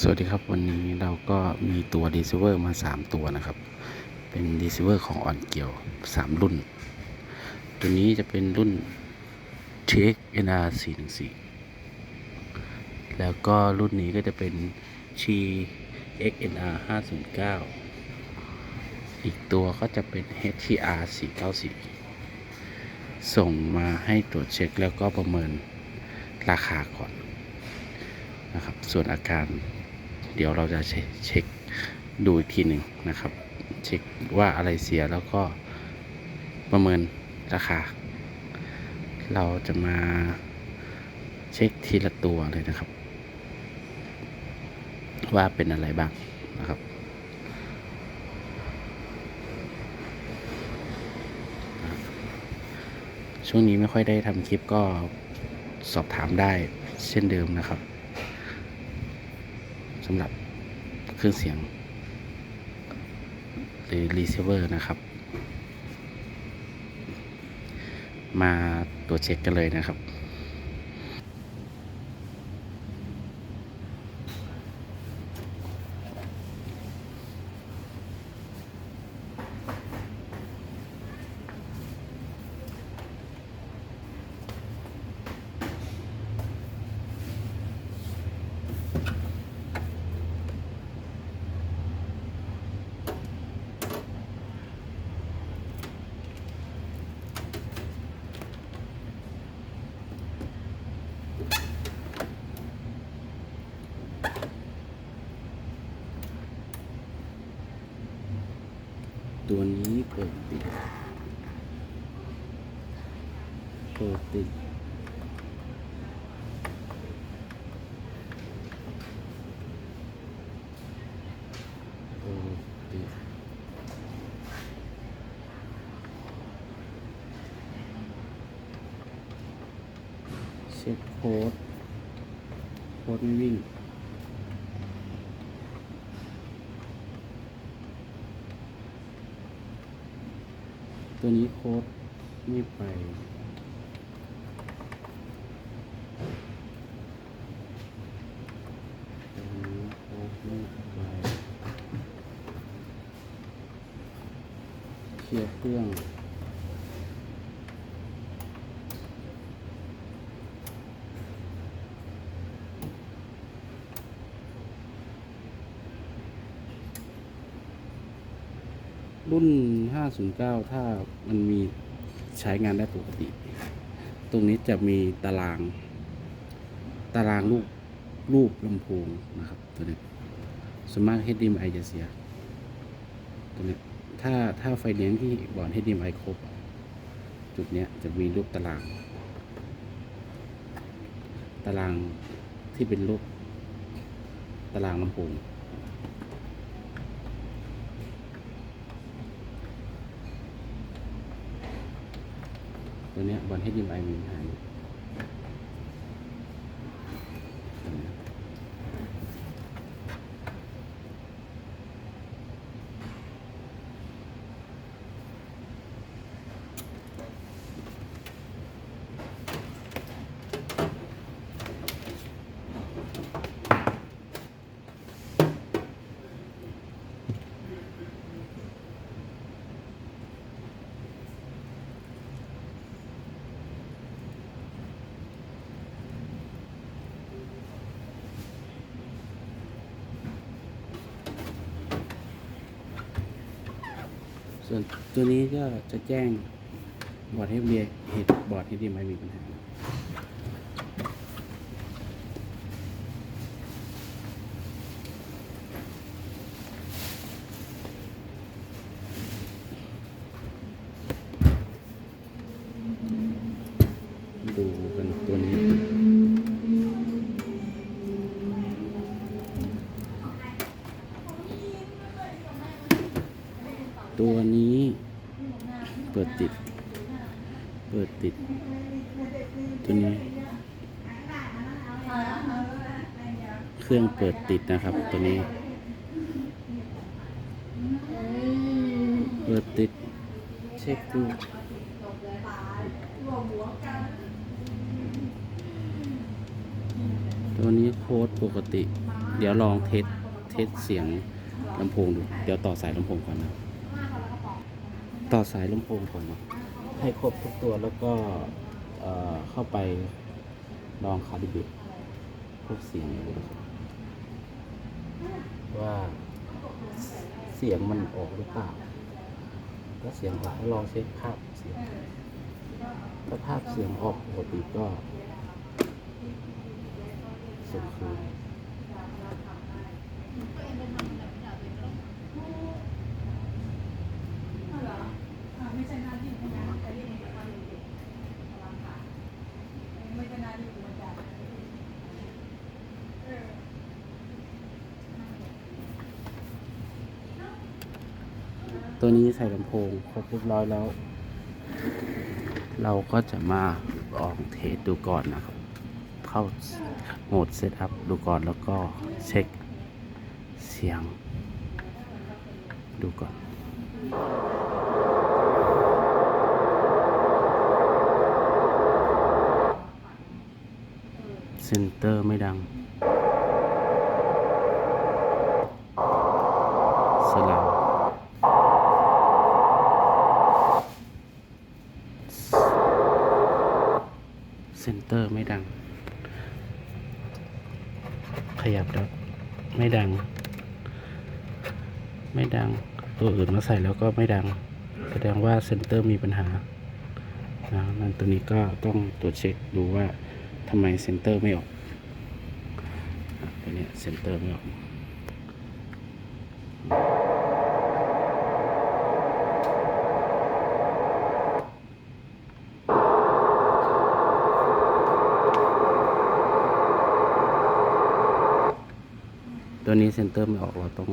สวัสดีครับวันนี้เราก็มีตัว receiver มา 3 ตัวนะครับ เป็น receiver ของอ่อนเกี่ยว 3 รุ่น ตัวนี้จะเป็นรุ่น TX NR 414แล้วก็รุ่นนี้ก็จะเป็น Chi XNR 509 อีกตัวก็จะเป็น HTR 494 ส่งมาให้ตรวจเช็คแล้วก็ประเมินราคาก่อนนะครับส่วนอาการ เดี๋ยวเราจะเช็คชคดูอีกทีหนึ่งนะครับ เช็คว่าอะไรเสียแล้วก็ประเมินราคา เราจะมาเช็คทีละตัวเลยนะครับ ว่าเป็นอะไรบ้างนะครับช่วงนี้ไม่ค่อยได้ทำคลิปก็สอบถามได้เช่นเดิมนะครับ สำหรับเครื่องเสียงหรือรีเซเวอร์นะครับ มาตรวจเช็คกันเลยนะครับ ตัวนี้เปิดติดเปิดติดเปิดติดเช็คโค้ด โค้ดไม่วิ่ง ตัวนี้โค้ดไม่ไปตัวนี้โคดไม่ไปเคลียร์เครื่อง รุ่น 509 ถ้ามันมีใช้งานได้ปกติ ตรงนี้จะมีตาราง ตารางรูปรูปลำโพงนะครับ ตัวนี้สวนมาก HDMI จะเสีย ตัวนี้ถ้าถ้าไฟเลี้ยงที่บอร์ด HDMI ครบ จุดเนี้ยจะมีรูปตาราง ตารางที่เป็นรูปตารางลำโพง ตัวเนี้ยบอลให้ดิมไอมีหาย ตัวนี้ก็จะแจ้งบอร์ดเฮฟเบียเหตุบอร์ดให้ดิมไอมีปัญหา ดูกันตัวนี้ ตัวนี้ เปิดติด เปิดติด ตัวนี้ เครื่องเปิดติดนะครับ ตัวนี้ เปิดติด เช็คดูตัวนี้โค้ดปกติ เดี๋ยวลองเทสเทสเสียงลำโพงดู เดี๋ยวต่อสายลำโพงก่อนนะ ต่อสายลำโพงก่อนนะให้ครบทุกตัวแล้วก็เอ่อเข้าไปลองคาลิเบรตพวกเสียงดูนะครับว่าเสียงมันออกหรือเปล่าถ้าเสียงออกก็ลองเช็คภาพเสียงถ้าภาพเสียงออกปกติก็ส่งคืนม่ใช่หน้าที่ของงานแต่เรียกเองว่าเด็กๆค่ะไม่ใช่หน้าที่ของอาจารย์เออ ตัวนี้ใส่ลำโพงครบเรียบร้อยแล้ว เราก็จะมาลองเทสดูก่อนนะครับ เข้าโหมดเซตอัพดูก่อนแล้วก็เช็คเสียง ดูก่อนเซนเตอร์ไม่ดังสลับ เซนเตอร์ไม่ดัง ขยับแล้วไม่ดัง ไม่ดัง ตัวอื่นมาใส่แล้วก็ไม่ดัง แสดงว่าเซนเตอร์มีปัญหานะมันตัวนี้ก็ต้องตรวจเช็คดูว่าทำไมเซนเตอร์ไม่ออกอะตัวนี้เซนเตอร์ไม่ออก ตัวนี้เซนเตอร์ไม่ออกเราต้อง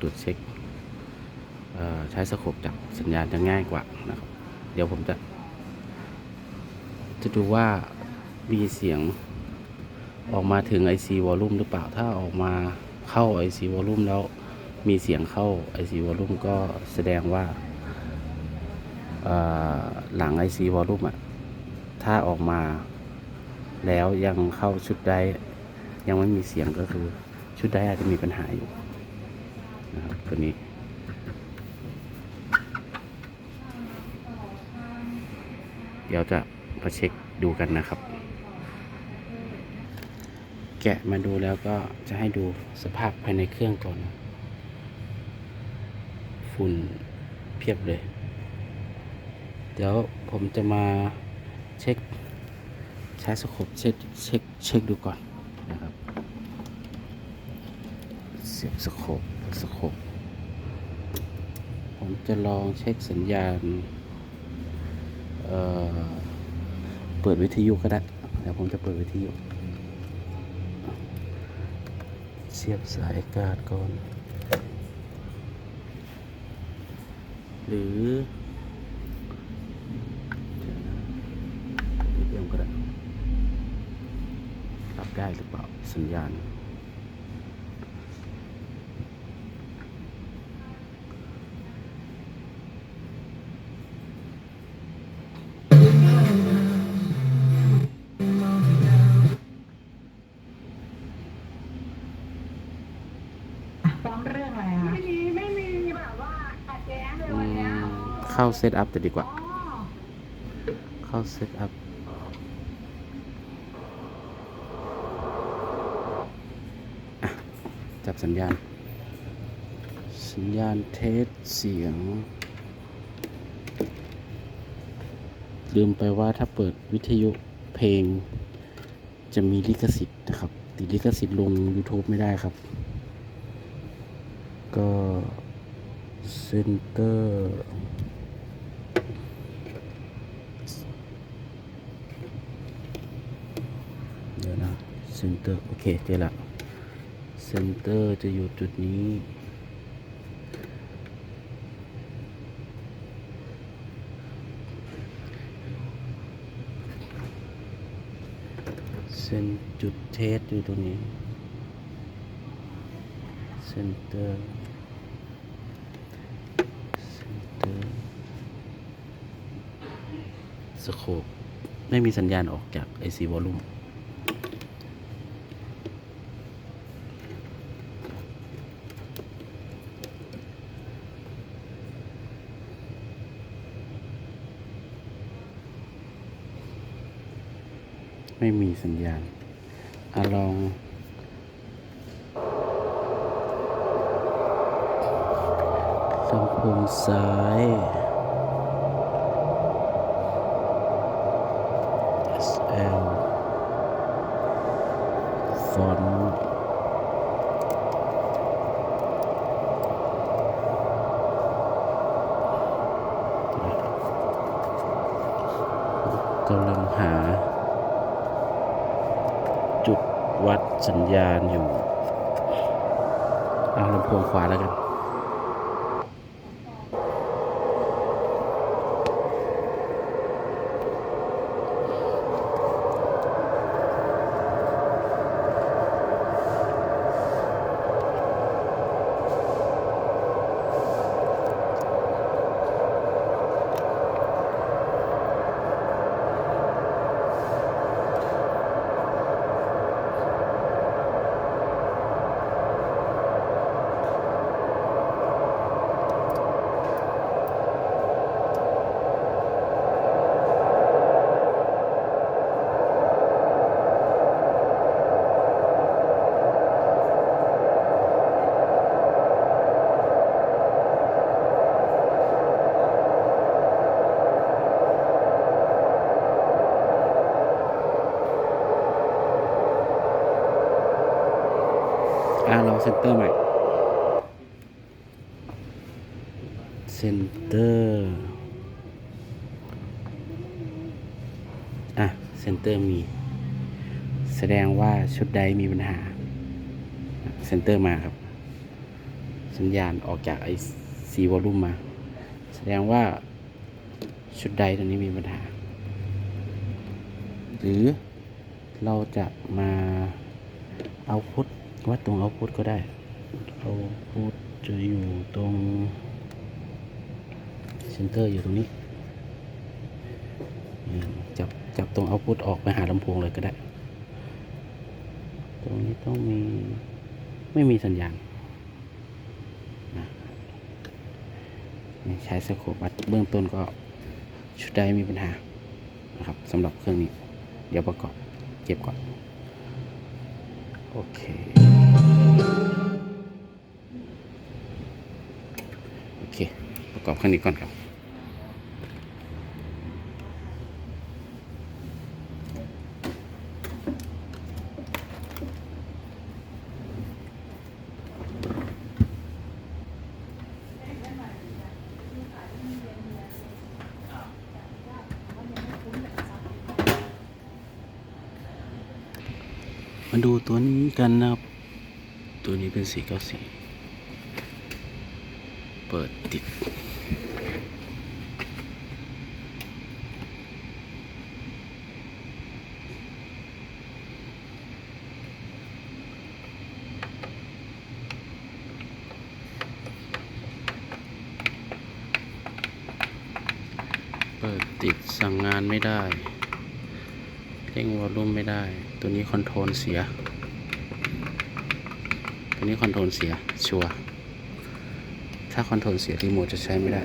ตรวจเช็คใช้สโคปจับสัญญาณจะง่ายกว่านะครับ เดี๋ยวผมจะ จะดูว่ามีเสียงออกมาถึง IC volume หรือเปล่า ถ้าออกมาเข้า IC volume แล้วมีเสียงเข้า IC volume ก็แสดงว่าหลัง IC volume อะถ้าออกมาแล้วยังเข้าชุดได้ยังไม่มีเสียงก็คือ ชุดได้อาจจะมีปัญหาอยู่นะครับตัวนี้เดี๋ยวจะมาเช็คดูกันนะครับ แกะมาดูแล้วก็จะให้ดูสภาพภายในเครื่องก่อน ฝุ่นเพียบเลย เดี๋ยวผมจะมาเช็ค ใช้สโคปเช็คเช็คเช็คดูก่อนนะครับ เสียบสโคปสโคปผมจะลองเช็คสัญญาณเเปิดวิทยุก็ได้เดี๋ยวผมจะเปิดวิทยุเสียบสายอากาศก่อน หรือเดี๋ยวนะเปิดเดียวก็ได้รับได้หรือเปล่าสัญญาณ ฟ้องเรื่องอะไรคะไม่มีไม่มีแบบว่าขัดแย้งเลยอืวันเนี้ยเข้าเซตอัพจะดีกว่า อ๋อ เข้าเซตอัพอะจับสัญญาณ สัญญาณเทสเสียง ลืมไปว่าถ้าเปิดวิทยุเพลง จะมีลิขสิทธิ์นะครับติดลิขสิทธิ์ลง YouTube ไม่ได้ครับ ก็เซนเตอร์เดี๋ยวนะเซนเตอร์โอเคเจอละเซนเตอร์จะอยู่จุดนี้เซนจุดเทสอยู่ตรงนี้ ซ็นเตอร์เซ็นเตอร์สโคปไม่มีสัญญาณออกจาก IC volume ไม่มีสัญญาณอลอง ลำโพงซ้าย SL ฟอนต์กำลังหา จุดวัดสัญญาณอยู่ เอาลำโพงขวาแล้วกัน อ่า เราเซนเตอร์ใหม่ เซนเตอร์ อะ เซนเตอร์มี แสดงว่าชุดใดมีปัญหา เซนเตอร์มาครับ สัญญาณออกจากไอซีวอลลุ่มมา แสดงว่าชุดใดตัวนี้มีปัญหา หรือเราจะมาเอาพุท วัดตรงเอาพุทก็ได้เอาพุทจะอยู่ตรงเซนเตอร์อยู่ตรงนี้ จับจับตรงเอาพุทออกไปหาลำโพงเลยก็ได้ ตรงนี้ต้องมีไม่มีสัญญาณใช้สโคปวัดเบื้องต้นก็ชุดใดมีปัญหานะครับสำหรับเครื่องนี้ เดี๋ยวประกอบเก็บก่อน โอเค โอเค ประกอบเครื่องนี้ก่อนครับ มาดูตัวนี้กันนะครับ ตัวนี้เป็นสีเก้าสีเปิดติด เปิดติดสั่งงานไม่ได้เร่งวอลลุ่มไม่ได้ ตัวนี้คอนโทรลเสีย ตัวนี้คอนโทรลเสียชัวถ้าคอนโทรลเสียรีโมทจะใช้ไม่ได้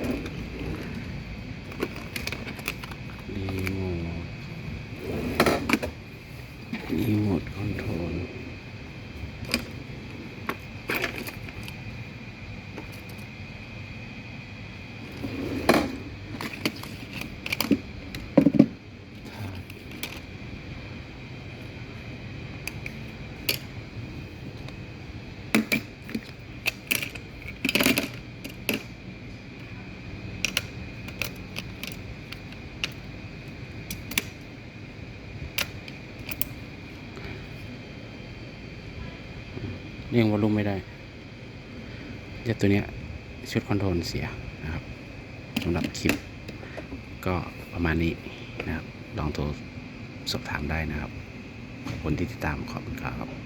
รีโมท รีโมทคอนโทรล เร่งวอลลุ่มไม่ได้เจ้าตัวเนี้ยชุดคอนโทรลเสียนะครับสำหรับคลิป ก็ประมาณนี้นะครับ ลองโทรสอบถามได้นะครับขอบคุณที่ติดตามขอบคุณครับ